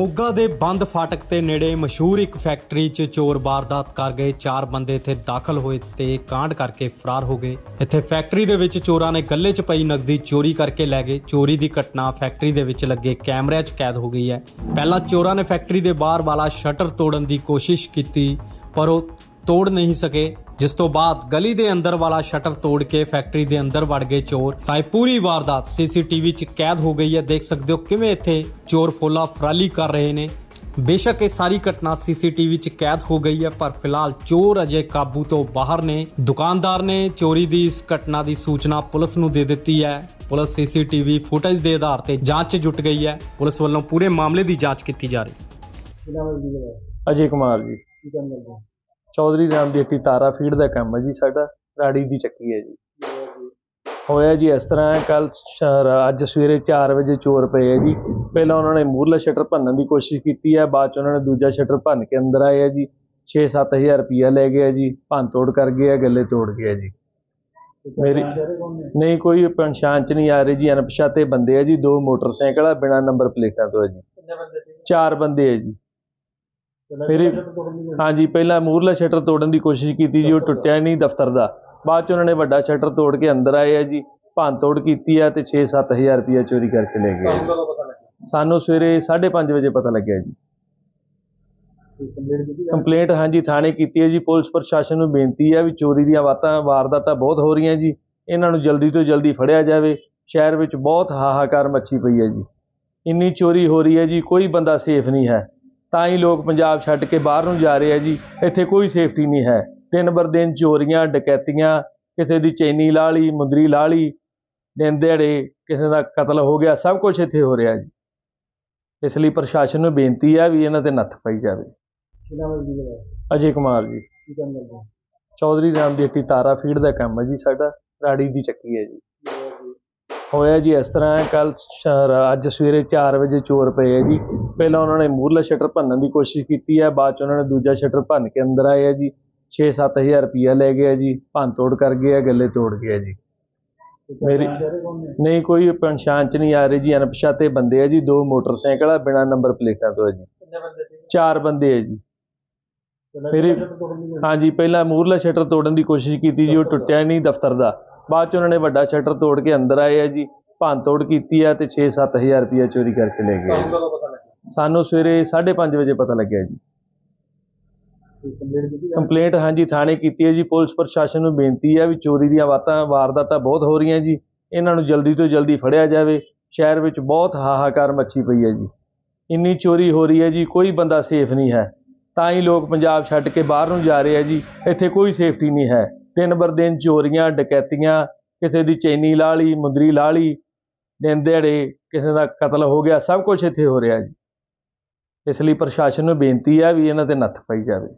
ਮੋਗਾ ਦੇ ਬੰਦ ਫਾਟਕ ਤੇ ਨੇੜੇ ਮਸ਼ਹੂਰ ਇੱਕ ਫੈਕਟਰੀ 'ਚ ਚੋਰ ਵਾਰਦਾਤ ਕਰ ਗਏ। ਚਾਰ ਬੰਦੇ ਇੱਥੇ ਦਾਖਲ ਹੋਏ ਤੇ ਕਾਂਡ ਕਰਕੇ ਫਰਾਰ ਹੋ ਗਏ। ਇੱਥੇ ਫੈਕਟਰੀ ਦੇ ਵਿੱਚ ਚੋਰਾਂ ਨੇ ਗੱਲੇ 'ਚ ਪਈ ਨਕਦੀ ਚੋਰੀ ਕਰਕੇ ਲੈ ਗਏ। ਚੋਰੀ ਦੀ ਘਟਨਾ ਫੈਕਟਰੀ ਦੇ ਵਿੱਚ ਲੱਗੇ ਕੈਮਰਿਆਂ 'ਚ ਕੈਦ ਹੋ ਗਈ ਹੈ। ਪਹਿਲਾਂ ਚੋਰਾਂ ਨੇ ਫੈਕਟਰੀ ਦੇ ਬਾਹਰ ਵਾਲਾ ਸ਼ਟਰ ਤੋੜਨ ਦੀ ਕੋਸ਼ਿਸ਼ ਕੀਤੀ, ਪਰ ਉਹ ਤੋੜ ਨਹੀਂ ਸਕੇ ਜਿਸ ਤੋਂ ਬਾਅਦ ਗਲੀ ਦੇ ਅੰਦਰ ਵਾਲਾ ਸ਼ਟਰ ਤੋੜ ਕੇ ਫੈਕਟਰੀ ਦੇ ਅੰਦਰ ਵੜ ਗਏ ਚੋਰ। ਤਾਂ ਇਹ ਪੂਰੀ ਵਾਰਦਾਤ ਸੀਸੀਟੀਵੀ 'ਚ ਕੈਦ ਹੋ ਗਈ ਹੈ। ਦੇਖ ਸਕਦੇ ਹੋ ਕਿਵੇਂ ਇੱਥੇ ਚੋਰ ਫੋਲਾ ਫਰਾਲੀ ਕਰ ਰਹੇ ਨੇ। ਬੇਸ਼ੱਕ ਇਹ ਸਾਰੀ ਘਟਨਾ ਸੀਸੀਟੀਵੀ 'ਚ ਕੈਦ ਹੋ ਗਈ ਹੈ ਪਰ ਫਿਲਹਾਲ ਚੋਰ ਅਜੇ ਕਾਬੂ ਤੋਂ ਬਾਹਰ ਨੇ। ਦੁਕਾਨਦਾਰ ਨੇ ਚੋਰੀ ਦੀ ਇਸ ਘਟਨਾ ਦੀ ਸੂਚਨਾ ਪੁਲਿਸ ਨੂੰ ਦੇ ਦਿੱਤੀ ਹੈ। ਪੁਲਿਸ ਸੀਸੀਟੀਵੀ ਫੁਟੇਜ ਦੇ ਆਧਾਰ ਤੇ ਜਾਂਚ 'ਚ ਜੁਟ ਗਈ ਹੈ। ਪੁਲਿਸ ਵੱਲੋਂ ਪੂਰੇ ਮਾਮਲੇ ਦੀ ਜਾਂਚ ਕੀਤੀ ਜਾ ਰਹੀ ਹੈ। ਅਜੇ ਕੁਮਾਰ ਜੀ। ਕੀ ਕੰਮ ਕਰਦੇ ਹੋ? ਚੌਧਰੀ ਰਾਮ ਦੀ ਹੱਟੀ ਤਾਰਾ ਫੀਡ ਦਾ ਕੰਮ ਹੈ ਜੀ, ਸਾਡਾ ਰਾੜੀ ਦੀ ਚੱਕੀ ਹੈ ਜੀ। ਹੋਇਆ ਜੀ ਇਸ ਤਰ੍ਹਾਂ ਕੱਲ ਅੱਜ ਸਵੇਰੇ 4 ਵਜੇ ਚੋਰ ਪਏ ਹੈ ਜੀ। ਪਹਿਲਾਂ ਉਹਨਾਂ ਨੇ ਮੂਰਲਾ ਸ਼ਟਰ ਭੰਨਣ ਦੀ ਕੋਸ਼ਿਸ਼ ਕੀਤੀ ਹੈ, ਬਾਅਦ ਚ ਉਹਨਾਂ ਨੇ ਦੂਜਾ ਸ਼ਟਰ ਭੰਨ ਕੇ ਅੰਦਰ ਆਏ ਆ ਜੀ। 6-7000 ਰੁਪਇਆ ਲੈ ਗਿਆ ਜੀ, ਭੰਨ ਤੋੜ ਕਰ ਗਏ ਹੈ, ਗੱਲੇ ਤੋੜ ਗਏ ਹੈ ਜੀ। ਮੇਰੀ ਨਹੀਂ, ਕੋਈ ਪਛਾਣ ਚ ਨਹੀਂ ਆ ਰਹੀ ਜੀ, ਅਣਪਛਾਤੇ ਬੰਦੇ ਹੈ ਜੀ, ਦੋ ਮੋਟਰਸਾਈਕਲ ਆ, ਬਿਨਾ ਨੰਬਰ ਪਲੇਟਾਂ ਤੋਂ ਹੈ ਜੀ। ਚਾਰ ਬੰਦੇ ਹੈ ਜੀ। ਮੇਰੀ- ਹਾਂਜੀ ਪਹਿਲਾਂ ਮੂਰਲਾ ਸ਼ਟਰ ਤੋੜਨ ਦੀ ਕੋਸ਼ਿਸ਼ ਕੀਤੀ ਜੀ ਉਹ ਟੁੱਟਿਆ ਨਹੀਂ ਦਫ਼ਤਰ ਦਾ। ਬਾਅਦ ਚ ਉਹਨਾਂ ਨੇ ਵੱਡਾ ਸ਼ਟਰ ਤੋੜ ਕੇ ਅੰਦਰ ਆਏ ਆ ਜੀ ਭੰਨ ਤੋੜ ਕੀਤੀ ਆ ਤੇ 6-7000 ਰੁਪਇਆ ਚੋਰੀ ਕਰਕੇ ਲੈ ਗਏ ਸਾਨੂੰ ਸਵੇਰੇ 5:30 ਵਜੇ ਪਤਾ ਲੱਗਿਆ ਜੀ। ਕੰਪਲੀਟ ਹਾਂਜੀ ਥਾਣੇ ਕੀਤੀ ਹੈ ਜੀ ਪੁਲਿਸ ਪ੍ਰਸ਼ਾਸਨ ਨੂੰ ਬੇਨਤੀ ਹੈ ਵੀ ਚੋਰੀ ਦੀਆਂ ਵਾਤਾਂ ਵਾਰਦਾਤਾਂ ਬਹੁਤ ਹੋ ਰਹੀਆਂ ਜੀ ਇਹਨਾਂ ਨੂੰ ਜਲਦੀ ਤੋਂ ਜਲਦੀ ਫੜਿਆ ਜਾਵੇ। ਸ਼ਹਿਰ ਵਿੱਚ ਬਹੁਤ ਹਾਹਾਕਾਰ ਮੱਛੀ ਪਈ ਹੈ ਜੀ। ਇੰਨੀ ਚੋਰੀ ਹੋ ਰਹੀ ਹੈ ਜੀ ਕੋਈ ਬੰਦਾ ਸੇਫ ਨਹੀਂ ਹੈ। ਤਾਂ ਹੀ ਲੋਕ ਪੰਜਾਬ ਛੱਡ ਕੇ ਬਾਹਰ ਨੂੰ ਜਾ ਰਹੇ ਆ ਜੀ। ਇੱਥੇ ਕੋਈ ਸੇਫਟੀ ਨਹੀਂ ਹੈ। ਦਿਨ ਬਰ ਦਿਨ ਚੋਰੀਆਂ ਡਕੈਤੀਆਂ ਕਿਸੇ ਦੀ ਚੈਨੀ ਲਾ ਲਈ ਮੁੰਦਰੀ ਲਾ ਲਈ ਦਿਨ ਦਿਹਾੜੇ ਕਿਸੇ ਦਾ ਕਤਲ ਹੋ ਗਿਆ ਸਭ ਕੁਝ ਇੱਥੇ ਹੋ ਰਿਹਾ ਜੀ। ਇਸ ਲਈ ਪ੍ਰਸ਼ਾਸਨ ਨੂੰ ਬੇਨਤੀ ਹੈ ਵੀ ਇਹਨਾਂ ਤੇ ਨੱਥ ਪਾਈ ਜਾਵੇ। ਅਜੇ ਕੁਮਾਰ ਜੀ। ਚੌਧਰੀ ਰਾਮ ਦੀ ਹੱਟੀ ਤਾਰਾ ਫੀਡ ਦਾ ਕੰਮ ਹੈ ਜੀ ਸਾਡਾ। ਰਾੜੀ ਦੀ ਚੱਕੀ ਹੈ ਜੀ। ਹੋਇਆ ਜੀ, ਇਸ ਤਰ੍ਹਾਂ ਕੱਲ ਅੱਜ ਸਵੇਰੇ 4 ਵਜੇ ਚੋਰ ਪਏ ਹੈ ਜੀ। ਪਹਿਲਾਂ ਉਹਨਾਂ ਨੇ ਮੂਰਲਾ ਸ਼ਟਰ ਭੰਨਣ ਦੀ ਕੋਸ਼ਿਸ਼ ਕੀਤੀ ਹੈ, ਬਾਅਦ ਚ ਉਹਨਾਂ ਨੇ ਦੂਜਾ ਸ਼ਟਰ ਭੰਨ ਕੇ ਅੰਦਰ ਆਏ ਆ ਜੀ। 6-7000 ਰੁਪਇਆ ਲੈ ਗਿਆ ਜੀ, ਭੰਨ ਤੋੜ ਕਰ ਗਏ ਹੈ ਗੱਲੇ ਤੋੜ ਗਏ ਹੈ ਜੀ। ਮੇਰੀ- ਨਹੀਂ, ਕੋਈ ਪਛਾਣ ਚ ਨਹੀਂ ਆ ਰਹੀ ਜੀ, ਅਣਪਛਾਤੇ ਬੰਦੇ ਹੈ ਜੀ, ਦੋ ਮੋਟਰਸਾਈਕਲ ਆ, ਬਿਨਾ ਨੰਬਰ ਪਲੇਟਾਂ ਤੋਂ ਹੈ ਜੀ। ਚਾਰ ਬੰਦੇ ਹੈ ਜੀ। ਮੇਰੀ- ਹਾਂਜੀ, ਪਹਿਲਾਂ ਮੂਹਰਲਾ ਸ਼ਟਰ ਤੋੜਨ ਦੀ ਕੋਸ਼ਿਸ਼ ਕੀਤੀ ਜੀ, ਉਹ ਟੁੱਟਿਆ ਨਹੀਂ ਦਫ਼ਤਰ ਦਾ। ਬਾਅਦ ਚ ਉਹਨਾਂ ਨੇ ਵੱਡਾ ਸ਼ਟਰ ਤੋੜ ਕੇ ਅੰਦਰ ਆਏ ਆ ਜੀ ਭੰਨ ਤੋੜ ਕੀਤੀ ਆ ਤੇ 6-7000 ਰੁਪਇਆ ਚੋਰੀ ਕਰਕੇ ਲੈ ਗਏ ਸਾਨੂੰ ਸਵੇਰੇ 5:30 ਵਜੇ ਪਤਾ ਲੱਗਿਆ ਜੀ। ਕੰਪਲੀਟ ਹਾਂਜੀ ਥਾਣੇ ਕੀਤੀ ਹੈ ਜੀ ਪੁਲਿਸ ਪ੍ਰਸ਼ਾਸਨ ਨੂੰ ਬੇਨਤੀ ਹੈ ਵੀ ਚੋਰੀ ਦੀਆਂ ਵਾਤਾਂ ਵਾਰਦਾਤਾਂ ਬਹੁਤ ਹੋ ਰਹੀਆਂ ਜੀ। ਇਹਨਾਂ ਨੂੰ ਜਲਦੀ ਤੋਂ ਜਲਦੀ ਫੜਿਆ ਜਾਵੇ। ਸ਼ਹਿਰ ਵਿੱਚ ਬਹੁਤ ਹਾਹਾਕਾਰ ਮੱਛੀ ਪਈ ਹੈ ਜੀ। ਇੰਨੀ ਚੋਰੀ ਹੋ ਰਹੀ ਹੈ ਜੀ ਕੋਈ ਬੰਦਾ ਸੇਫ ਨਹੀਂ ਹੈ। ਤਾਂ ਹੀ ਲੋਕ ਪੰਜਾਬ ਛੱਡ ਕੇ ਬਾਹਰ ਨੂੰ ਜਾ ਰਹੇ ਆ ਜੀ। ਇੱਥੇ ਕੋਈ ਸੇਫਟੀ ਨਹੀਂ ਹੈ। ਦਿਨ ਬਰ ਦਿਨ ਚੋਰੀਆਂ, ਡਕੈਤੀਆਂ, ਕਿਸੇ ਦੀ ਚੈਨੀ ਲਾ ਲਈ, ਮੁੰਦਰੀ ਲਾ ਲਈ, ਦਿਨ ਦਿਹਾੜੇ ਕਿਸੇ ਦਾ ਕਤਲ ਹੋ ਗਿਆ, ਸਭ ਕੁਝ ਇੱਥੇ ਹੋ ਰਿਹਾ ਜੀ। ਇਸ ਲਈ ਪ੍ਰਸ਼ਾਸਨ ਨੂੰ ਬੇਨਤੀ ਹੈ ਵੀ ਇਹਨਾਂ ਤੇ ਨੱਥ ਪਾਈ ਜਾਵੇ।